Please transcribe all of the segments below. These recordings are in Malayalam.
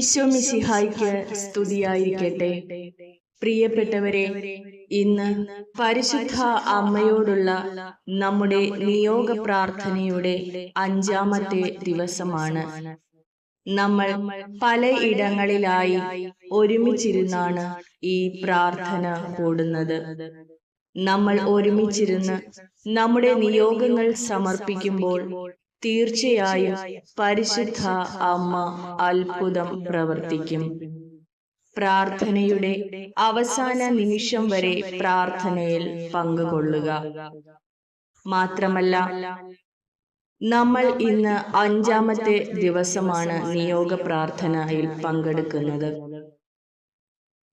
ഈശോമിശിഹായ്ക്ക് സ്തുതിയായിരിക്കട്ടെ. പ്രിയപ്പെട്ടവരെ ഇന്ന് പരിശുദ്ധ അമ്മയോടുള്ള നമ്മുടെ നിയോഗ പ്രാർത്ഥനയുടെ അഞ്ചാമത്തെ ദിവസമാണ്. നമ്മൾ പലയിടങ്ങളിലായി ഒരുമിച്ചിരുന്നാണ് ഈ പ്രാർത്ഥന കൂടുന്നത്. നമ്മൾ ഒരുമിച്ചിരുന്ന് നമ്മുടെ നിയോഗങ്ങൾ സമർപ്പിക്കുമ്പോൾ തീർച്ചയായും പരിശുദ്ധ അമ്മ അത്ഭുതം പ്രവർത്തിക്കും. പ്രാർത്ഥനയുടെ അവസാന നിമിഷം വരെ പ്രാർത്ഥനയിൽ പങ്കുകൊള്ളുക. മാത്രമല്ല നമ്മൾ ഇന്ന് അഞ്ചാമത്തെ ദിവസമാണ് നിയോഗ പ്രാർത്ഥനയിൽ പങ്കെടുക്കുന്നത്.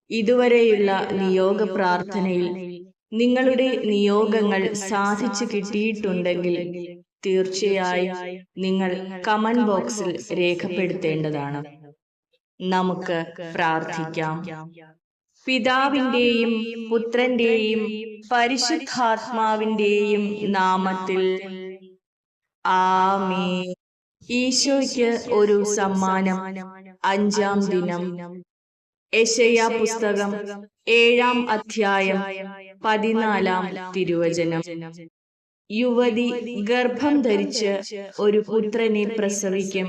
ഇതുവരെയുള്ള നിയോഗ പ്രാർത്ഥനയിൽ നിങ്ങളുടെ നിയോഗങ്ങൾ സാധിച്ചു കിട്ടിയിട്ടുണ്ടെങ്കിൽ തീർച്ചയായും നിങ്ങൾ കമന്റ് ബോക്സിൽ രേഖപ്പെടുത്തേണ്ടതാണ്. നമുക്ക് പ്രാർത്ഥിക്കാം. പിതാവിന്റെയും പുത്രന്റെയും പരിശുദ്ധാത്മാവിന്റെയും നാമത്തിൽ ആമേ ഈശോയ്ക്ക് ഒരു സമ്മാനം. അഞ്ചാം ദിനം. യശയ പുസ്തകം ഏഴാം അധ്യായം പതിനാലാം തിരുവചനം. യുവതി ഗർഭം ധരിച്ച് ഒരു പുത്രനെ പ്രസവിക്കും.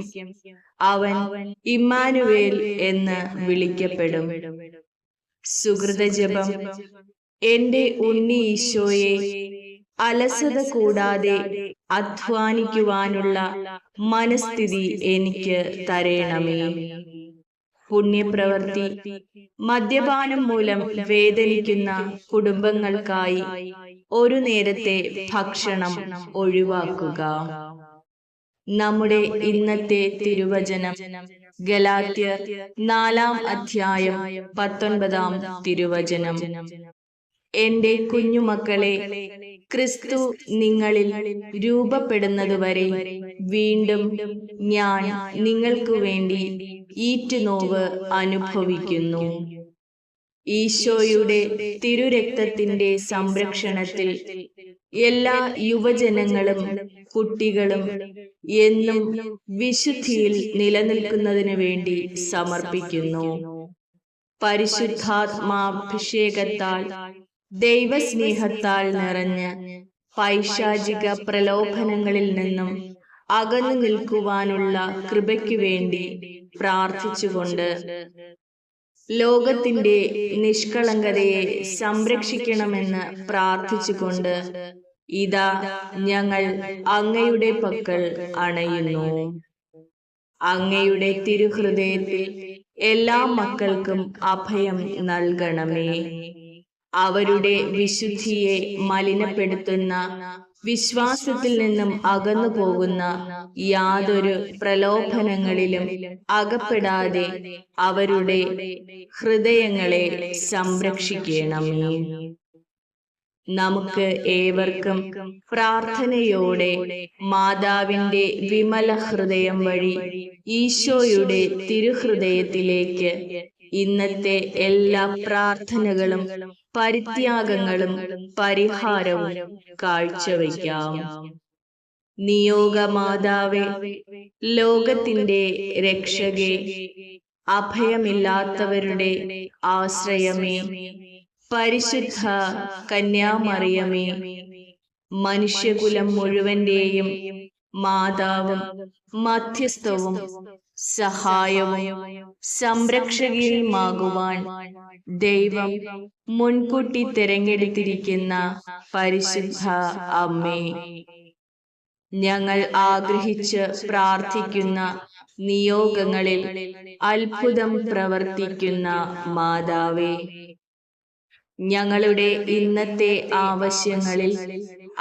അവൻ ഇമ്മാനുവേൽ എന്ന് വിളിക്കപ്പെടും. സുഹൃതജപം. എന്റെ ഉണ്ണി ഈശോയെ അലസത കൂടാതെ അധ്വാനിക്കുവാനുള്ള മനസ്ഥിതി എനിക്ക് തരേണമേ. പുണ്യപ്രവൃത്തി മദ്യപാനം മൂലം വേദനിക്കുന്ന കുടുംബങ്ങൾക്കായി ഒരു നേരത്തെ ഭക്ഷണം ഒഴിവാക്കുക. നമ്മുടെ ഇന്നത്തെ തിരുവചനം ഗലാത്യ നാലാം അധ്യായം പത്തൊൻപതാം തിരുവചനം. എന്റെ കുഞ്ഞുമക്കളെ ക്രിസ്തു നിങ്ങളിൽ രൂപപ്പെടുന്നതുവരെ വീണ്ടും ഞാൻ നിങ്ങൾക്കു വേണ്ടി ഈറ്റുനോവ് അനുഭവിക്കുന്നു. ഈശോയുടെ തിരുരക്തത്തിന്റെ സംരക്ഷണത്തിൽ എല്ലാ യുവജനങ്ങളും കുട്ടികളും എന്നും വിശുദ്ധിയിൽ നിലനിൽക്കുന്നതിനു വേണ്ടി സമർപ്പിക്കുന്നു. പരിശുദ്ധാത്മാഭിഷേകത്താൽ ദൈവസ്നേഹത്താൽ നിറഞ്ഞ് പൈശാചിക പ്രലോഭനങ്ങളിൽ നിന്നും അകന്നു നിൽക്കുവാനുള്ള കൃപയ്ക്കു വേണ്ടി പ്രാർത്ഥിച്ചുകൊണ്ട് ലോകത്തിന്റെ നിഷ്കളങ്കതയെ സംരക്ഷിക്കണമെന്ന് പ്രാർത്ഥിച്ചുകൊണ്ട് ഇതാ ഞങ്ങൾ അങ്ങയുടെ പക്കൽ അണയുന്നു. അങ്ങയുടെ തിരുഹൃദയത്തിൽ എല്ലാ മക്കൾക്കും അഭയം നൽകണമേ. അവരുടെ വിശുദ്ധിയെ മലിനപ്പെടുത്തുന്ന വിശ്വാസത്തിൽ നിന്നും അകന്നു പോകുന്ന യാതൊരു പ്രലോഭനങ്ങളിലും അകപ്പെടാതെ അവരുടെ ഹൃദയങ്ങളെ സംരക്ഷിക്കണമേ. നമുക്ക് ഏവർക്കും പ്രാർത്ഥനയോടെ മാതാവിന്റെ വിമല ഹൃദയം വഴി ഈശോയുടെ തിരുഹൃദയത്തിലേക്ക് ഇന്നത്തെ എല്ലാ പ്രാർത്ഥനകളും പരിത്യാഗങ്ങളും പരിഹാരവും കാഴ്ചവെക്കാം നിയോഗമാതാവെ ലോകത്തിന്റെ രക്ഷകെ അഭയമില്ലാത്തവരുടെ ആശ്രയമേ പരിശുദ്ധ കന്യാമറിയമേ മനുഷ്യകുലം മുഴുവന്റെയും മാതാവും മധ്യസ്ഥവും സഹായവും സംരക്ഷകയുമാകുവാൻ ദൈവം മുൻകൂട്ടി തിരഞ്ഞെടുത്തിരിക്കുന്ന പരിശുദ്ധ അമ്മേ. ഞങ്ങൾ ആഗ്രഹിച്ച് പ്രാർത്ഥിക്കുന്ന നിയോഗങ്ങളിൽ അത്ഭുതം പ്രവർത്തിക്കുന്ന മാതാവേ ഞങ്ങളുടെ ഇന്നത്തെ ആവശ്യങ്ങളിൽ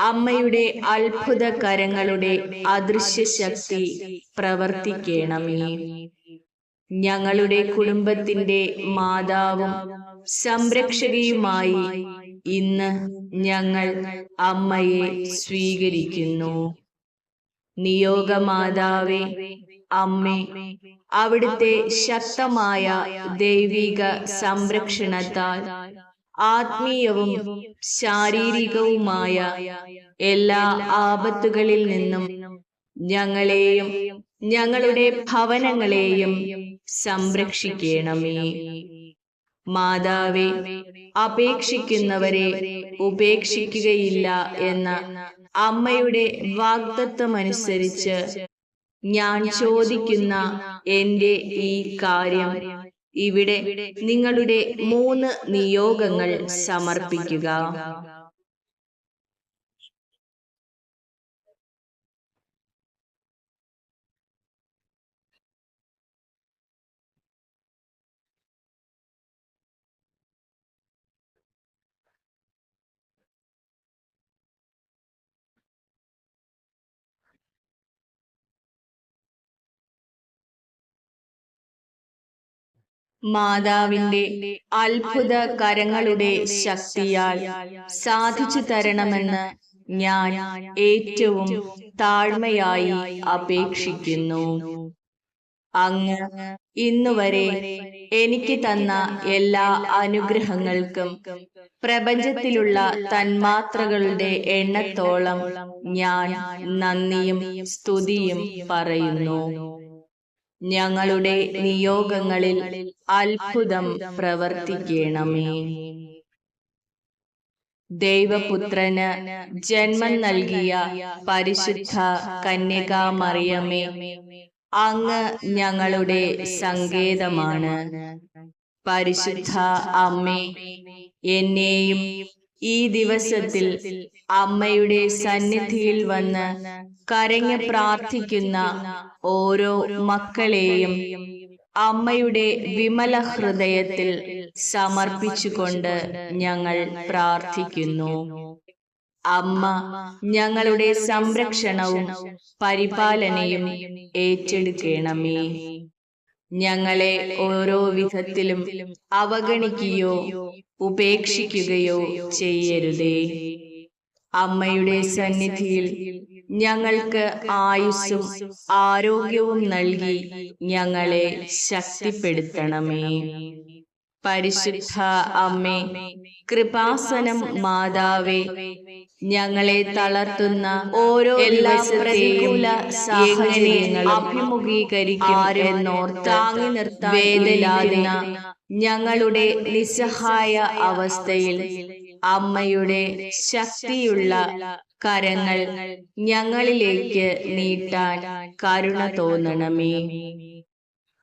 അമ്മയുടെ അത്ഭുത കരങ്ങളുടെ അദൃശ്യ ശക്തി പ്രവർത്തിക്കണമേ. ഞങ്ങളുടെ കുടുംബത്തിന്റെ മാതാവും സംരക്ഷകയുമായി ഇന്ന് ഞങ്ങൾ അമ്മയെ സ്വീകരിക്കുന്നു. നിയോഗമാതാവേ അമ്മേ അവിടുത്തെ ശക്തമായ ദൈവിക സംരക്ഷണത്താൽ ആത്മീയവും ശാരീരികവുമായ എല്ലാ ആപത്തുകളിൽ നിന്നും ഞങ്ങളെയും ഞങ്ങളുടെ ഭവനങ്ങളെയും സംരക്ഷിക്കണമേ. മാതാവേ അപേക്ഷിക്കുന്നവരെ ഉപേക്ഷിക്കുകയില്ല എന്ന അമ്മയുടെ വാഗ്ദത്വമനുസരിച്ച് ഞാൻ ചോദിക്കുന്ന എന്റെ ഈ കാര്യം ഇവിടെ നിങ്ങളുടെ മൂന്ന് നിയോഗങ്ങൾ സമർപ്പിക്കുക. മാതാവിന്റെ അത്ഭുത കരങ്ങളുടെ ശക്തിയാൽ സാധിച്ചു തരണമെന്ന് ഞാൻ ഏറ്റവും താഴ്മയായി അപേക്ഷിക്കുന്നു. അങ്ങ് ഇന്നുവരെ എനിക്ക് തന്ന എല്ലാ അനുഗ്രഹങ്ങൾക്കും പ്രപഞ്ചത്തിലുള്ള തന്മാത്രകളുടെ എണ്ണത്തോളം ഞാൻ നന്ദിയും സ്തുതിയും പറയുന്നു. ഞങ്ങളുടെ നിയോഗങ്ങളിൽ അത്ഭുതം പ്രവർത്തിക്കണമേ. ദൈവപുത്രന് ജന്മം നൽകിയ പരിശുദ്ധ കന്യകാമറിയമേ അങ്ങ് ഞങ്ങളുടെ സങ്കേതമാണ്. പരിശുദ്ധ അമ്മേ എന്നെയും ഈ ദിവസത്തിൽ അമ്മയുടെ സന്നിധിയിൽ വന്ന് കരഞ്ഞ് പ്രാർത്ഥിക്കുന്ന ഓരോ മക്കളെയും അമ്മയുടെ വിമല ഹൃദയത്തിൽ സമർപ്പിച്ചുകൊണ്ട് ഞങ്ങൾ പ്രാർത്ഥിക്കുന്നു. അമ്മ ഞങ്ങളുടെ സംരക്ഷണവും പരിപാലനയും ഏറ്റെടുക്കണമേ. ഞങ്ങളെ ഓരോ വിധത്തിലും അവഗണിക്കുകയോ ഉപേക്ഷിക്കുകയോ ചെയ്യരുതേ. അമ്മയുടെ സന്നിധിയിൽ ഞങ്ങൾക്ക് ആയുസ്സും ആരോഗ്യവും നൽകി ഞങ്ങളെ ശക്തിപ്പെടുത്തണമേ. പരിശുദ്ധ അമ്മേ കൃപാസനം മാതാവേ ഞങ്ങളെ തളർത്തുന്ന ഓരോ എല്ലാ പ്രതികൂല സാഹചര്യങ്ങളും അഭിമുഖീകരിക്കും താങ്ങി നിർത്താൻ ഞങ്ങളുടെ നിസ്സഹായ അവസ്ഥയിൽ അമ്മയുടെ ശക്തിയുള്ള കരങ്ങൾ ഞങ്ങളിലേക്ക് നീട്ടാൻ കരുണ തോന്നണമേ.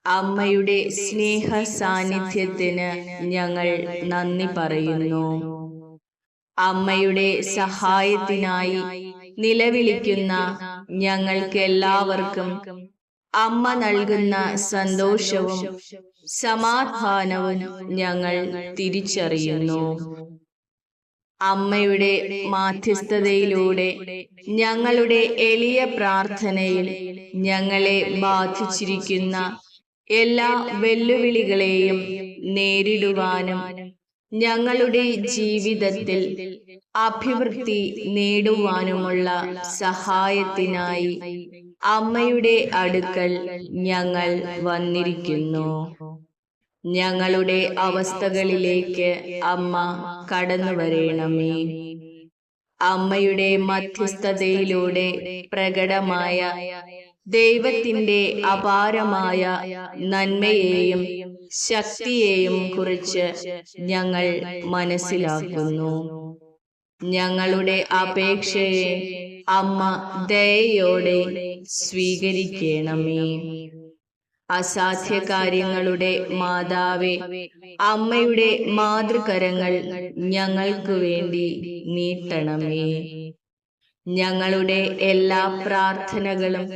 അമ്മയുടെ സ്നേഹ സാന്നിധ്യത്തിന് ഞങ്ങൾ നന്ദി പറയുന്നു. അമ്മയുടെ സഹായത്തിനായി നിലവിളിക്കുന്ന ഞങ്ങൾക്ക് എല്ലാവർക്കും അമ്മ നൽകുന്ന സന്തോഷവും സമാധാനവും ഞങ്ങൾ തിരിച്ചറിയുന്നു. അമ്മയുടെ മാധ്യസ്ഥതയിലൂടെ ഞങ്ങളുടെ എളിയ പ്രാർത്ഥനയിൽ ഞങ്ങളെ ബാധിച്ചിരിക്കുന്ന എല്ലാ വെല്ലുവിളികളെയും നേരിടുവാനും ഞങ്ങളുടെ ജീവിതത്തിൽ അഭിവൃദ്ധി നേടുവാനുമുള്ള സഹായത്തിനായി അമ്മയുടെ അടുക്കൽ ഞങ്ങൾ വന്നിരിക്കുന്നു. ഞങ്ങളുടെ അവസ്ഥകളിലേക്ക് അമ്മ കടന്നു വരേണമേ. അമ്മയുടെ മധ്യസ്ഥതയിലൂടെ പ്രകടമായ ദൈവത്തിന്റെ അപാരമായ നന്മയെയും ശക്തിയെയും കുറിച്ച് ഞങ്ങൾ മനസ്സിലാക്കുന്നു. ഞങ്ങളുടെ അപേക്ഷയെ അമ്മ ദയയോടെ സ്വീകരിക്കണമേ. അസാധ്യ കാര്യങ്ങളുടെ മാതാവേ അമ്മയുടെ മാതൃകരങ്ങൾ ഞങ്ങൾക്ക് വേണ്ടി നീട്ടണമേ. ഞങ്ങളുടെ എല്ലാ പ്രാർത്ഥനകളും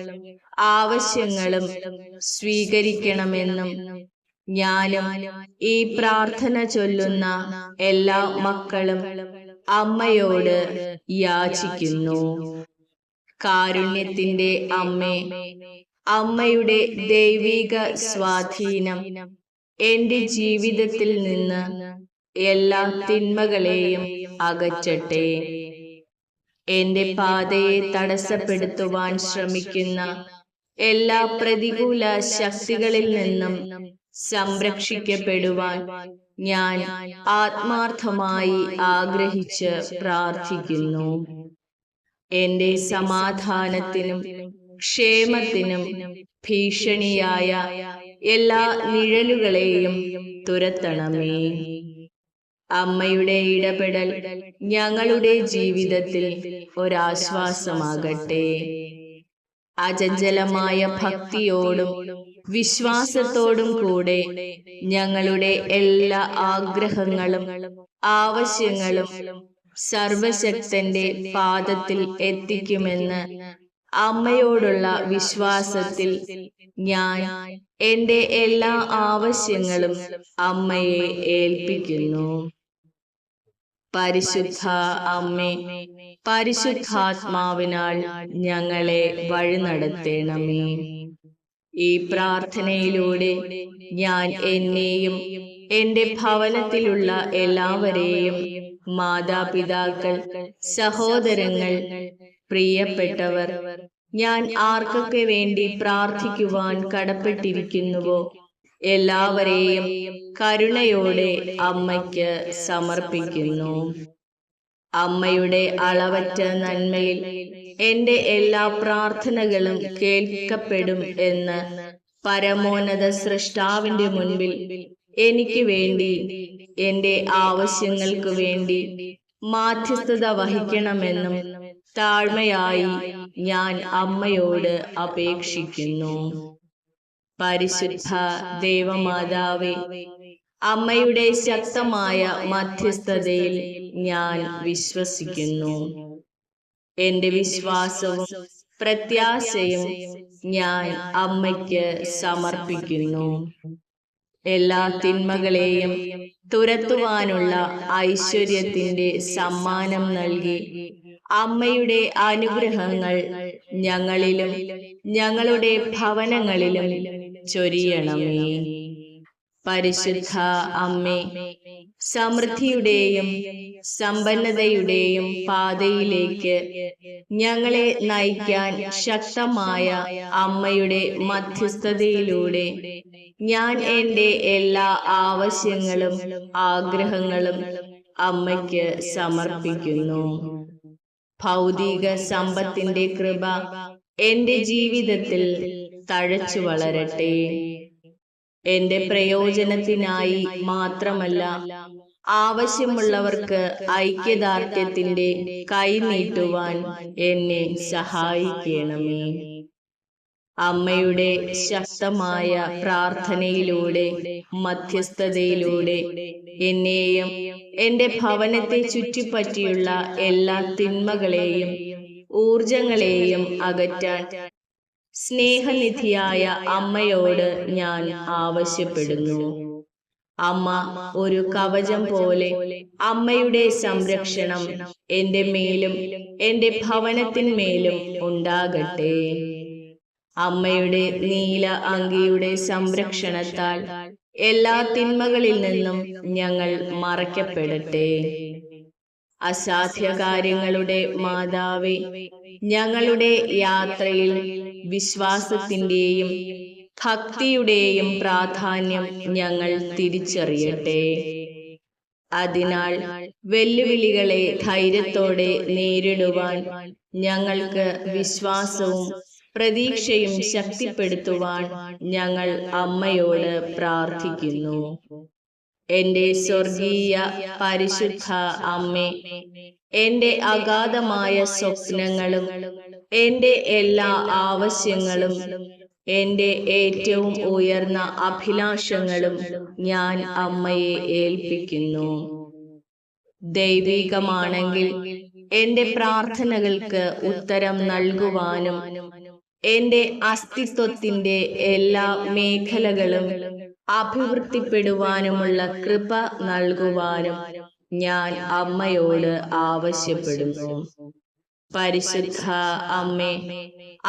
ആവശ്യങ്ങളും സ്വീകരിക്കണമെന്നും ഞാനും ഈ പ്രാർത്ഥന ചൊല്ലുന്ന എല്ലാ മക്കളും അമ്മയോട് യാചിക്കുന്നു. കാരുണ്യത്തിന്റെ അമ്മേ അമ്മയുടെ ദൈവിക സ്വാധീനം എന്റെ ജീവിതത്തിൽ നിന്ന് എല്ലാ തിന്മകളെയും അകറ്റട്ടെ. എന്റെ പാതയെ തടസ്സപ്പെടുത്തുവാൻ ശ്രമിക്കുന്ന എല്ലാ പ്രതികൂല ശക്തികളിൽ നിന്നും സംരക്ഷിക്കപ്പെടുവാൻ ഞാൻ ആത്മാർത്ഥമായി ആഗ്രഹിച്ച് പ്രാർത്ഥിക്കുന്നു. എന്റെ സമാധാനത്തിനും ക്ഷേമത്തിനും ഭീഷണിയായ എല്ലാ നിഴലുകളെയും തുരത്തണമേ. അമ്മയുടെ ഇടപെടൽ ഞങ്ങളുടെ ജീവിതത്തിൽ ഒരാശ്വാസമാകട്ടെ. അചഞ്ചലമായ ഭക്തിയോടും വിശ്വാസത്തോടും കൂടെ ഞങ്ങളുടെ എല്ലാ ആഗ്രഹങ്ങളും ആവശ്യങ്ങളും സർവശക്തന്റെ പാദത്തിൽ എത്തിക്കുമെന്ന് അമ്മയോടുള്ള വിശ്വാസത്തിൽ ഞാൻ എന്റെ എല്ലാ ആവശ്യങ്ങളും അമ്മയെ ഏൽപ്പിക്കുന്നു. പരിശുദ്ധ അമ്മേ പരിശുദ്ധാത്മാവിനാൽ ഞങ്ങളെ വഴി നടത്തേണമേ. ഈ പ്രാർത്ഥനയിലൂടെ ഞാൻ എന്നെയും എന്റെ ഭവനത്തിലുള്ള എല്ലാവരെയും മാതാപിതാക്കൾ സഹോദരങ്ങൾ പ്രിയപ്പെട്ടവർ ഞാൻ ആർക്കൊക്കെ വേണ്ടി പ്രാർത്ഥിക്കുവാൻ കടപ്പെട്ടിരിക്കുന്നുവോ എല്ലാവരെയും കരുണയോടെ അമ്മയ്ക്ക് സമർപ്പിക്കുന്നു. അമ്മയുടെ അളവറ്റ നന്മയിൽ എന്റെ എല്ലാ പ്രാർത്ഥനകളും കേൾക്കപ്പെടും എന്ന് പരമോന്നത സൃഷ്ടാവിന്റെ മുൻപിൽ എനിക്ക് വേണ്ടി എന്റെ ആവശ്യങ്ങൾക്ക് വേണ്ടി മാധ്യസ്ഥത വഹിക്കണമെന്നും താഴ്മയായി ഞാൻ അമ്മയോട് അപേക്ഷിക്കുന്നു. പരിശുദ്ധ ദേവമാതാവേ അമ്മയുടെ ശക്തമായ മധ്യസ്ഥതയിൽ ഞാൻ വിശ്വസിക്കുന്നു. എന്റെ വിശ്വാസവും പ്രത്യാശയും ഞാൻ അമ്മയ്ക്ക് സമർപ്പിക്കുന്നു. എല്ലാ തിന്മകളെയും തുരത്തുവാനുള്ള ഐശ്വര്യത്തിന്റെ സമ്മാനം നൽകി അമ്മയുടെ അനുഗ്രഹങ്ങൾ ഞങ്ങളിലും ഞങ്ങളുടെ ഭവനങ്ങളിലും ചൊരിയണമേ. പരിശുദ്ധ അമ്മേ സമൃദ്ധിയുടെയും സമ്പന്നതയുടെയും പാതയിലേക്ക് ഞങ്ങളെ നയിക്കാൻ ശക്തമായ അമ്മയുടെ മധ്യസ്ഥതയിലൂടെ ഞാൻ എന്റെ എല്ലാ ആവശ്യങ്ങളും ആഗ്രഹങ്ങളും അമ്മയ്ക്ക് സമർപ്പിക്കുന്നു. ഭൗതിക സമ്പത്തിന്റെ കൃപ എന്റെ ജീവിതത്തിൽ തഴച്ചു വളരട്ടെ. എന്റെ പ്രയോജനത്തിനായി മാത്രമല്ല ആവശ്യമുള്ളവർക്ക് ഐക്യദാർഢ്യത്തിന്റെ കൈനീട്ടുവാൻ എന്നെ സഹായിക്കണമേ. അമ്മയുടെ ശക്തമായ പ്രാർത്ഥനയിലൂടെ മധ്യസ്ഥതയിലൂടെ എന്നെയും എന്റെ ഭവനത്തെ ചുറ്റിപ്പറ്റിയുള്ള എല്ലാ തിന്മകളെയും ഊർജങ്ങളെയും അകറ്റാൻ സ്നേഹനിധിയായ അമ്മയോട് ഞാൻ ആവശ്യപ്പെടുന്നു. അമ്മ ഒരു കവചം പോലെ അമ്മയുടെ സംരക്ഷണം എന്റെ മേലും എന്റെ ഭവനത്തിന്മേലും ഉണ്ടാകട്ടെ. അമ്മയുടെ നീല അങ്കിയുടെ സംരക്ഷണത്താൽ എല്ലാ തിന്മകളിൽ നിന്നും ഞങ്ങൾ മറയ്ക്കപ്പെടട്ടെ. അസാധ്യ കാര്യങ്ങളുടെ മാതാവേ ഞങ്ങളുടെ യാത്രയിൽ വിശ്വാസത്തിന്റെയും ഭക്തിയുടെയും പ്രാധാന്യം ഞങ്ങൾ തിരിച്ചറിയട്ടെ. അതിനാൽ വെല്ലുവിളികളെ ധൈര്യത്തോടെ നേരിടുവാൻ ഞങ്ങൾക്ക് വിശ്വാസവും പ്രതീക്ഷയും ശക്തിപ്പെടുത്തുവാൻ ഞങ്ങൾ അമ്മയോട് പ്രാർത്ഥിക്കുന്നു. എന്റെ സ്വർഗീയ പരിശുദ്ധ അമ്മേ എന്റെ അഗാധമായ സ്വപ്നങ്ങളും എന്റെ എല്ലാ ആവശ്യങ്ങളും എന്റെ ഏറ്റവും ഉയർന്ന അഭിലാഷങ്ങളും ഞാൻ അമ്മയെ ഏൽപ്പിക്കുന്നു. ദൈവികമാണെങ്കിൽ എന്റെ പ്രാർത്ഥനകൾക്ക് ഉത്തരം നൽകുവാനും എന്റെ അസ്തിത്വത്തിന്റെ എല്ലാ മേഖലകളും അഭിവൃദ്ധിപ്പെടുവാനുമുള്ള കൃപ നൽകുവാനും ഞാൻ അമ്മയോട് ആവശ്യപ്പെടുന്നു. പരിശുദ്ധ അമ്മേ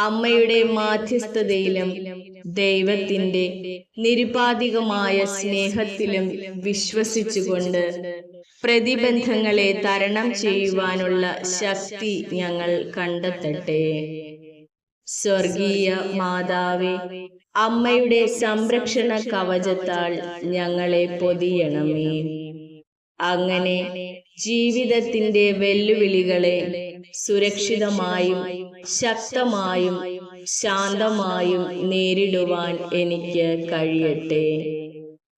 അമ്മയുടെ മാധ്യസ്ഥതയിലും ദൈവത്തിന്റെ നിരുപാധികമായ സ്നേഹത്തിലും വിശ്വസിച്ചുകൊണ്ട് പ്രതിബന്ധങ്ങളെ തരണം ചെയ്യുവാനുള്ള ശക്തി ഞങ്ങൾ കണ്ടെത്തട്ടെ. സ്വർഗീയ മാതാവേ അമ്മയുടെ സംരക്ഷണ കവചത്താൽ ഞങ്ങളെ പൊതിയണമേ. അങ്ങനെ ജീവിതത്തിന്റെ വെല്ലുവിളികളെ സുരക്ഷിതമായും ശക്തമായും ശാന്തമായും നേരിടുവാൻ എനിക്ക് കഴിയട്ടെ.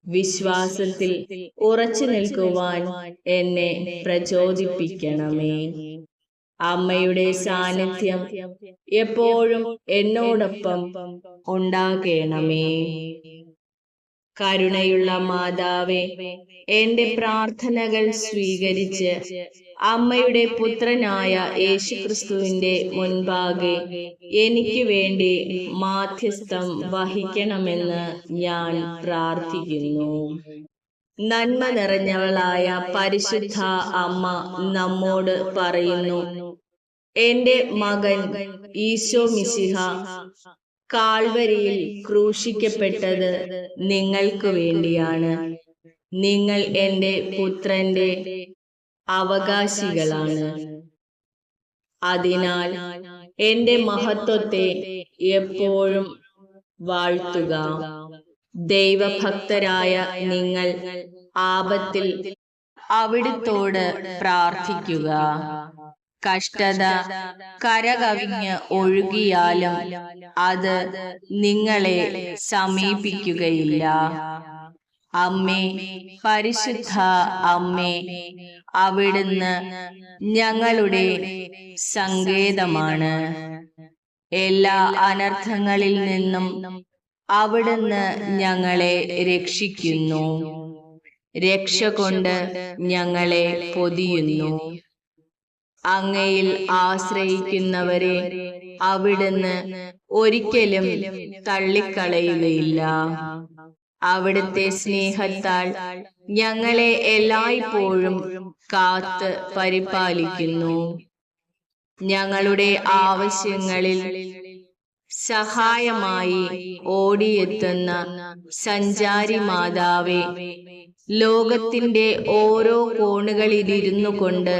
വിശ്വാസത്തിൽ ഉറച്ചു നിൽക്കുവാൻ എന്നെ പ്രചോദിപ്പിക്കണമേ. അമ്മയുടെ സാന്നിധ്യം എപ്പോഴും എന്നോടൊപ്പം ഉണ്ടാകണമേ. കരുണയുള്ള മാതാവേ എന്റെ പ്രാർത്ഥനകൾ സ്വീകരിച്ച് അമ്മയുടെ പുത്രനായ യേശുക്രിസ്തുവിന്റെ മുൻപാകെ എനിക്ക് വേണ്ടി മാധ്യസ്ഥം വഹിക്കണമെന്ന് ഞാൻ പ്രാർത്ഥിക്കുന്നു. നന്മ നിറഞ്ഞവളായ പരിശുദ്ധ അമ്മ നമ്മോട് പറയുന്നു എന്റെ മകൻ ഈശോ മിശിഹ കാൽവരിയിൽ ക്രൂശിക്കപ്പെട്ടത് നിങ്ങൾക്ക് വേണ്ടിയാണ്. നിങ്ങൾ എന്റെ പുത്രന്റെ അവകാശികളാണ്. അതിനാൽ എന്റെ മഹത്വത്തെ എപ്പോഴും വാഴ്ത്തുക. ദൈവഭക്തരായ നിങ്ങൾ ആപത്തിൽ അവിടുത്തോട് പ്രാർത്ഥിക്കുക. കഷ്ടത കരകവിഞ്ഞ് ഒഴുകിയാലും അത് നിങ്ങളെ സമീപിക്കുകയില്ല. അമ്മേ പരിശുദ്ധ അമ്മേ അവിടുന്ന് ഞങ്ങളുടെ സങ്കേതമാണ്. എല്ലാ അനർത്ഥങ്ങളിൽ നിന്നും അവിടുന്ന് ഞങ്ങളെ രക്ഷിക്കുന്നു. രക്ഷ കൊണ്ട് ഞങ്ങളെ പൊതിയുന്നു. അങ്ങയിൽ ആശ്രയിക്കുന്നവരെ അവിടുന്ന് ഒരിക്കലും തള്ളിക്കളയുകയില്ല. അവിടുത്തെ സ്നേഹത്താൽ ഞങ്ങളെ എല്ലായ്പ്പോഴും കാത്ത് പരിപാലിക്കുന്നു. ഞങ്ങളുടെ ആവശ്യങ്ങളിൽ സഹായമായി ഓടിയെത്തുന്ന സഞ്ചാരി മാതാവേ ലോകത്തിന്റെ ഓരോ കോണുകളിലിരുന്നു കൊണ്ട്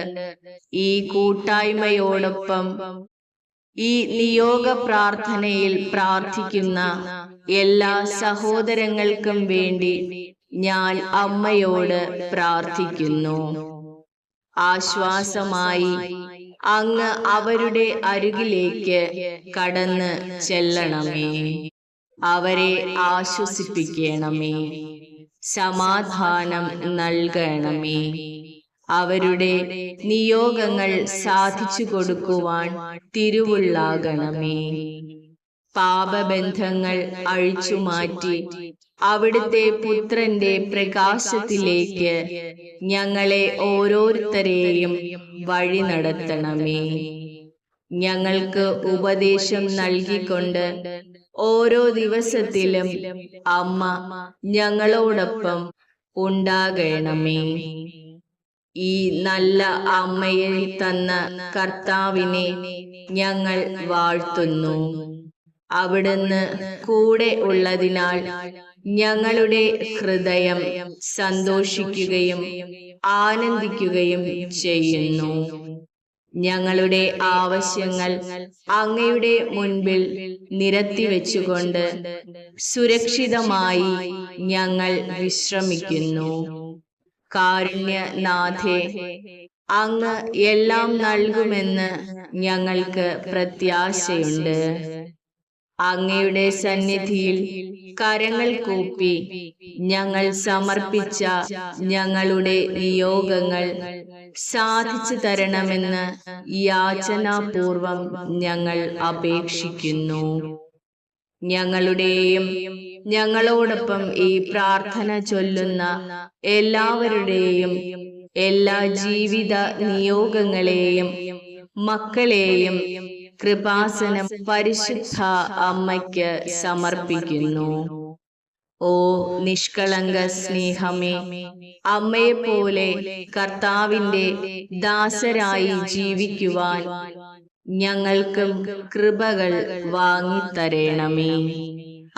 ഈ കൂട്ടായ്മയോടൊപ്പം ഈ നിയോഗ പ്രാർത്ഥനയിൽ പ്രാർത്ഥിക്കുന്ന എല്ലാ സഹോദരങ്ങൾക്കും വേണ്ടി ഞാൻ അമ്മയോട് പ്രാർത്ഥിക്കുന്നു. ആശ്വാസമായി അങ്ങ് അവരുടെ അരികിലേക്ക് കടന്ന് ചെല്ലണമേ. അവരെ ആശ്വസിപ്പിക്കണമേ. സമാധാനം നൽകണമേ. അവരുടെ നിയോഗങ്ങൾ സാധിച്ചു കൊടുക്കുവാൻ തിരുവുള്ളാകണമേ. പാപബന്ധങ്ങൾ അഴിച്ചു മാറ്റി അവിടുത്തെ പുത്രന്റെ പ്രകാശത്തിലേക്ക് ഞങ്ങളെ ഓരോരുത്തരെയും വഴി നടത്തണമേ. ഞങ്ങൾക്ക് ഉപദേശം നൽകിക്കൊണ്ട് ഓരോ ദിവസത്തിലും അമ്മ ഞങ്ങളോടൊപ്പം ഉണ്ടാകണമേ. ഈ നല്ല അമ്മയെ തന്ന കർത്താവിനെ ഞങ്ങൾ വാഴ്ത്തുന്നു. അവിടുന്ന് കൂടെ ഉള്ളതിനാൽ ഞങ്ങളുടെ ഹൃദയം സന്തോഷിക്കുകയും ആനന്ദിക്കുകയും ചെയ്യുന്നു. ഞങ്ങളുടെ ആവശ്യങ്ങൾ അങ്ങയുടെ മുൻപിൽ നിരത്തി വെച്ചുകൊണ്ട് സുരക്ഷിതമായി ഞങ്ങൾ വിശ്രമിക്കുന്നു. കാരുണ്യനാഥേ അങ്ങ് എല്ലാം നൽകുമെന്ന് ഞങ്ങൾക്ക് പ്രത്യാശയുണ്ട്. അങ്ങയുടെ സന്നിധിയിൽ കരങ്ങൾ കൂപ്പി ഞങ്ങൾ സമർപ്പിച്ച ഞങ്ങളുടെ നിയോഗങ്ങൾ സാധിച്ചു തരണമെന്ന് യാചനാപൂർവം ഞങ്ങൾ അപേക്ഷിക്കുന്നു. ഞങ്ങളുടെയും ഞങ്ങളോടൊപ്പം ഈ പ്രാർത്ഥന ചൊല്ലുന്ന എല്ലാവരുടെയും എല്ലാ ജീവിത നിയോഗങ്ങളെയും മക്കളെയും കൃപാസനം പരിശുദ്ധ അമ്മയ്ക്ക് സമർപ്പിക്കുന്നു. ഓ നിഷ്കളങ്ക സ്നേഹമേ അമ്മയെ പോലെ കർത്താവിന്റെ ദാസരായി ജീവിക്കുവാൻ ഞങ്ങൾക്കും കൃപകൾ വാങ്ങിത്തരേണമേ.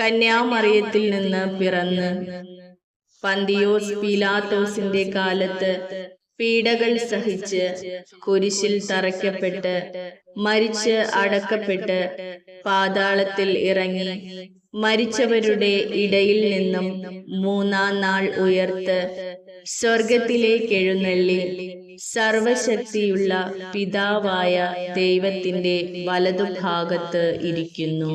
കന്യാമറിയത്തിൽ നിന്ന് പിറന്ന്. പന്തിയോസ് പീലാത്തോസിന്റെ കാലത്ത് പീഡകൾ സഹിച്ച് കുരിശിൽ തറയ്ക്കപ്പെട്ട് മരിച്ച് അടക്കപ്പെട്ട് പാതാളത്തിൽ ഇറങ്ങി. മരിച്ചവരുടെ ഇടയിൽ നിന്നും മൂന്നാം നാൾ ഉയർത്ത് സ്വർഗത്തിലേക്ക് എഴുന്നള്ളി. സർവശക്തിയുള്ള പിതാവായ ദൈവത്തിന്റെ വലതുഭാഗത്ത് ഇരിക്കുന്നു.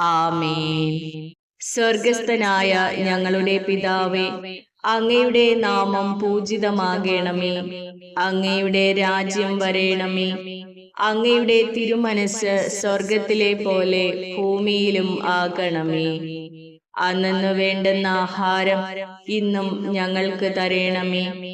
ആമേൻ. സ്വർഗസ്ഥനായ ഞങ്ങളുടെ പിതാവേ അങ്ങയുടെ നാമം പൂജിതമാകണമേ. അങ്ങയുടെ രാജ്യം വരേണമേ. അങ്ങയുടെ തിരുമനസ് സ്വർഗത്തിലെ പോലെ ഭൂമിയിലും ആകണമേ. അന്നു വേണ്ടുന്ന ആഹാരം ഇന്നും ഞങ്ങൾക്ക് തരേണമേ.